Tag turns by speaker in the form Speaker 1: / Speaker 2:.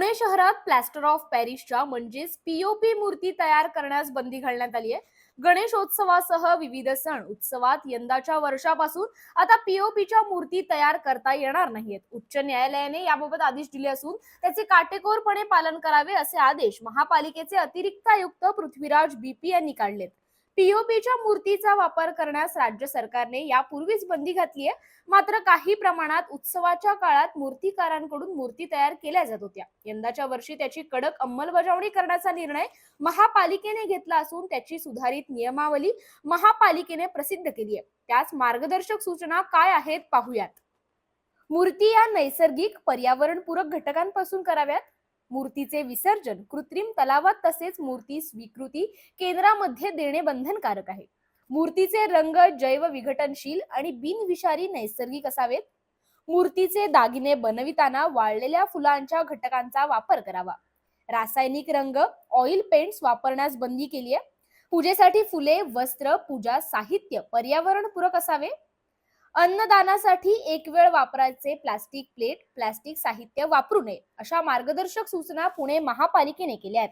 Speaker 1: पुणे शहरात plaster of पॅरिसच्या म्हणजेच पीओपी मूर्ती तयार करण्यास बंदी घालण्यात आली आहे. गणेशोत्सवासह विविध सण उत्सवात यंदाच्या वर्षापासून आता पीओपीच्या मूर्ती तयार करता येणार नाहीयेत. उच्च न्यायालयाने याबाबत आदेश दिले असून त्याचे काटेकोरपणे पालन करावे असे आदेश महापालिकेचे अतिरिक्त आयुक्त पृथ्वीराज बीपी यांनी काढलेत. पीओपीच्या मूर्तीचा वापर करण्यास राज्य सरकारने यापूर्वीच बंदी घातली आहे. मात्र काही प्रमाणात उत्सवाच्या काळात मूर्तिकारांकडून मूर्ती तयार केल्या जात होत्या. यंदाच्या वर्षी त्याची कडक अंमलबजावणी करण्याचा निर्णय महापालिकेने घेतला असून त्याची सुधारित नियमावली महापालिकेने प्रसिद्ध केली आहे. त्याच मार्गदर्शक सूचना काय आहेत पाहूयात. मूर्ती या नैसर्गिक पर्यावरणपूरक घटकांपासून कराव्यात? मूर्तीचे विसर्जन कृत्रिम तलावात तसेच मूर्ती स्वीकृती केंद्रामध्ये देणे बंधनकारक आहे. मूर्तीचे रंग जैव विघटनशील आणि बिनविषारी नैसर्गिक असावेत. मूर्तीचे दागिने बनविताना वाळलेल्या फुलांच्या घटकांचा वापर करावा. रासायनिक रंग ऑइल पेंट्स वापरण्यास बंदी केली आहे पूजेसाठी फुले वस्त्र पूजा साहित्य पर्यावरणपूरक असावे. अन्नदानासाठी एक वेळ वापरायचे प्लास्टिक प्लेट प्लास्टिक साहित्य वापरू नये अशा मार्गदर्शक सूचना पुणे महापालिकेने केल्या आहेत.